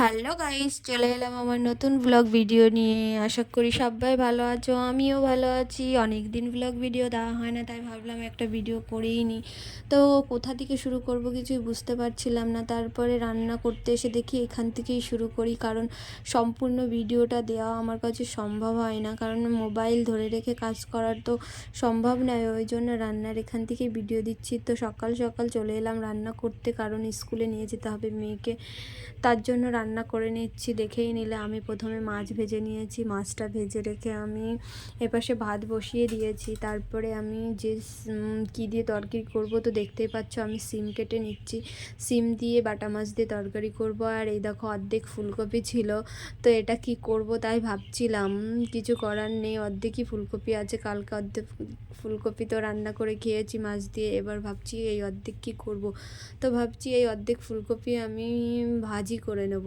Hello guys, চলে এলাম আমার নতুন ব্লগ ভিডিও নিয়ে। আশা করি সবাই ভালো আছো, আমিও ভালো আছি। অনেক দিন ব্লগ ভিডিও দেওয়া হয় না, তাই ভাবলাম একটা ভিডিও করেই নিই তো কোথা থেকে শুরু করব কিছুই বুঝতে পারছিলাম না। তারপরে রান্না করতে এসে দেখি এখান থেকেই শুরু করি, কারণ সম্পূর্ণ ভিডিওটা দেওয়া আমার কাছে সম্ভব হয় না। কারণ মোবাইল ধরে রেখে কাজ করার তো সম্ভব নয়, ওই জন্য রান্নার এখান থেকেই ভিডিও দিচ্ছি। তো সকাল সকাল চলে এলাম রান্না করতে, কারণ স্কুলে নিয়ে যেতে হবে মেয়েকে। তার জন্য রান্না করে নিচ্ছি, দেখেই নিলে। আমি প্রথমে মাছ ভেজে নিয়েছি, মাছটা ভেজে রেখে আমি এপাশে ভাত বসিয়ে দিয়েছি। তারপরে আমি যে কী দিয়ে তরকারি করব তো দেখতেই পাচ্ছ, আমি সিম কেটে নিচ্ছি। সিম দিয়ে বাটা মাছ দিয়ে তরকারি করব। আর এই দেখো, অর্ধেক ফুলকপি ছিল। তো এটা কি করব তাই ভাবছিলাম। কিছু করার নেই, অর্ধেকই ফুলকপি আছে। কালকে অর্ধেক ফুলকপি তো রান্না করে খেয়েছি মাছ দিয়ে। এবার ভাবছি এই অর্ধেক কী করব? তো ভাবছি এই অর্ধেক ফুলকপি আমি ভাজি করে নেব।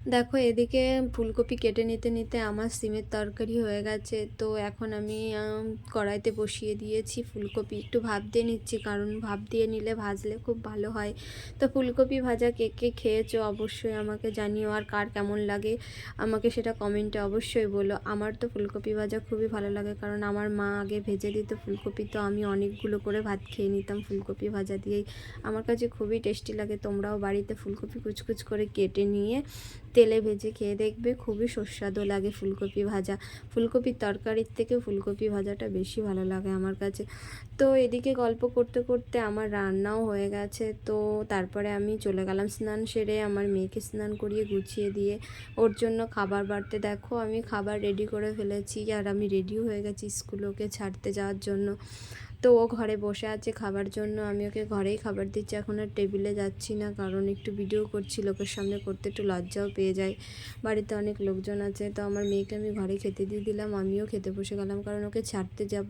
দেখো, এদিকে ফুলকপি কেটে নিতে নিতে আমার সিমের তরকারি হয়ে গেছে। তো এখন আমি কড়াইতে বসিয়ে দিয়েছি ফুলকপি। একটু ভাপ দিয়ে নিচ্ছি, কারণ ভাপ দিয়ে নিলে ভাজলে খুব ভালো হয়। তো ফুলকপি ভাজা কে কে খেয়েছো অবশ্যই আমাকে জানিও, আর কার কেমন লাগে আমাকে সেটা কমেন্টে অবশ্যই বলো। আমার তো ফুলকপি ভাজা খুবই ভালো লাগে, কারণ আমার মা আগে ভেজে দিত ফুলকপি, তো আমি অনেকগুলো করে ভাত খেয়ে নিতাম ফুলকপি ভাজা দিয়েই। আমার কাছে খুবই টেস্টি লাগে, তোমরাও বাড়িতে ফুলকপি কুচকুচ করে কেটে নিয়ে তেলে ভেজে খেয়ে দেখবে খুবই সুস্বাদু লাগে ফুলকপি ভাজা। ফুলকপির তরকারির থেকে ফুলকপি ভাজাটা বেশি ভালো লাগে আমার কাছে। তো এদিকে গল্প করতে করতে আমার রান্নাও হয়ে গেছে। তো তারপরে আমি চলে গেলাম স্নান সেরে আমার মেয়েকে স্নান করিয়ে গুছিয়ে দিয়ে ওর জন্য খাবার বাড়তে। দেখো আমি খাবার রেডি করে ফেলেছি আর আমি রেডিও হয়ে গেছি স্কুল ওকে ছাড়তে যাওয়ার জন্য। তো ও ঘরে বসে আছে খাবার জন্য। আমি ওকে ঘরেই খাবার দিচ্ছি। এখন আর টেবিলে যাচ্ছি না, কারণ একটু ভিডিও করছি। লোকের সামনে করতে একটু লজ্জাও পেয়ে যায়। বাড়িতে অনেক লোকজন আছে, তো আমার মেয়েকে আমি ঘরে খেতে দিয়ে দিলাম। আমিও খেতে বসে গেলাম, কারণ ওকে ছাড়তে যাব।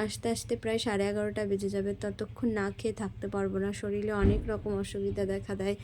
আস্তে আস্তে প্রায় সাড়ে এগারোটা বেজে যাবে। ততক্ষণ না খেয়ে থাকতে পারব না। শরীরে অনেক রকম অসুবিধা দেখা দেয়।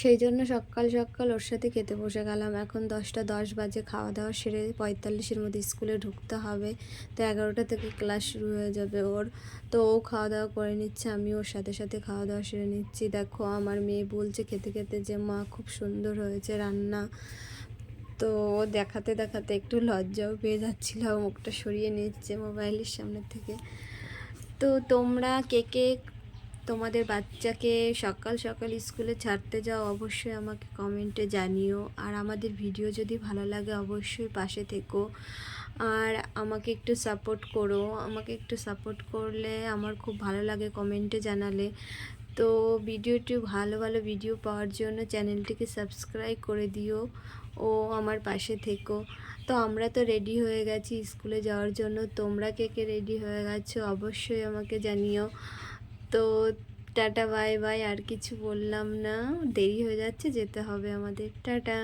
সেই জন্য সকাল সকাল ওর সাথে খেতে বসে গেলাম। এখন দশটা দশ বাজে, খাওয়া দাওয়া সেরে পঁয়তাল্লিশের মধ্যে স্কুলে ঢুকতে হবে। তো এগারোটা থেকে ক্লাস শুরু হয়ে যাবে ওর। তো ও খাওয়া দাওয়া করে নিচ্ছে আমি ওর সাথে সাথে খাওয়া দাওয়া সেরে নিচ্ছি। দেখো আমার মেয়ে বলছে খেতে খেতে যে, মা, খুব সুন্দর হয়েছে রান্না। তো ও দেখাতে দেখাতে একটু লজ্জাও পেয়ে যাচ্ছিল, মুখটা সরিয়ে নিচ্ছে মোবাইলের সামনে থেকে। তো তোমরা কে কে তোমাদের বাচ্চাকে সকাল সকাল স্কুলে ছাড়তে যাও, অবশ্যই আমাকে কমেন্টে জানিও। আর আমাদের ভিডিও যদি ভালো লাগে, অবশ্যই পাশে থেকো। আর আমাকে একটু সাপোর্ট করো। আমাকে একটু সাপোর্ট করলে আমার খুব ভালো লাগে কমেন্টে জানালে। তো ভিডিওটি ভালো ভালো ভিডিও পাওয়ার জন্য চ্যানেলটিকে সাবস্ক্রাইব করে দিও ও আমার পাশে থেকো। তো আমরা তো রেডি হয়ে গেছি স্কুলে যাওয়ার জন্য। তোমরা কে কে রেডি হয়ে গেছো, অবশ্যই আমাকে জানিও। তো টাটা, বাই বাই, আর কিছু বললাম না। দেরি হয়ে যাচ্ছে, যেতে হবে আমাদের। টাটা।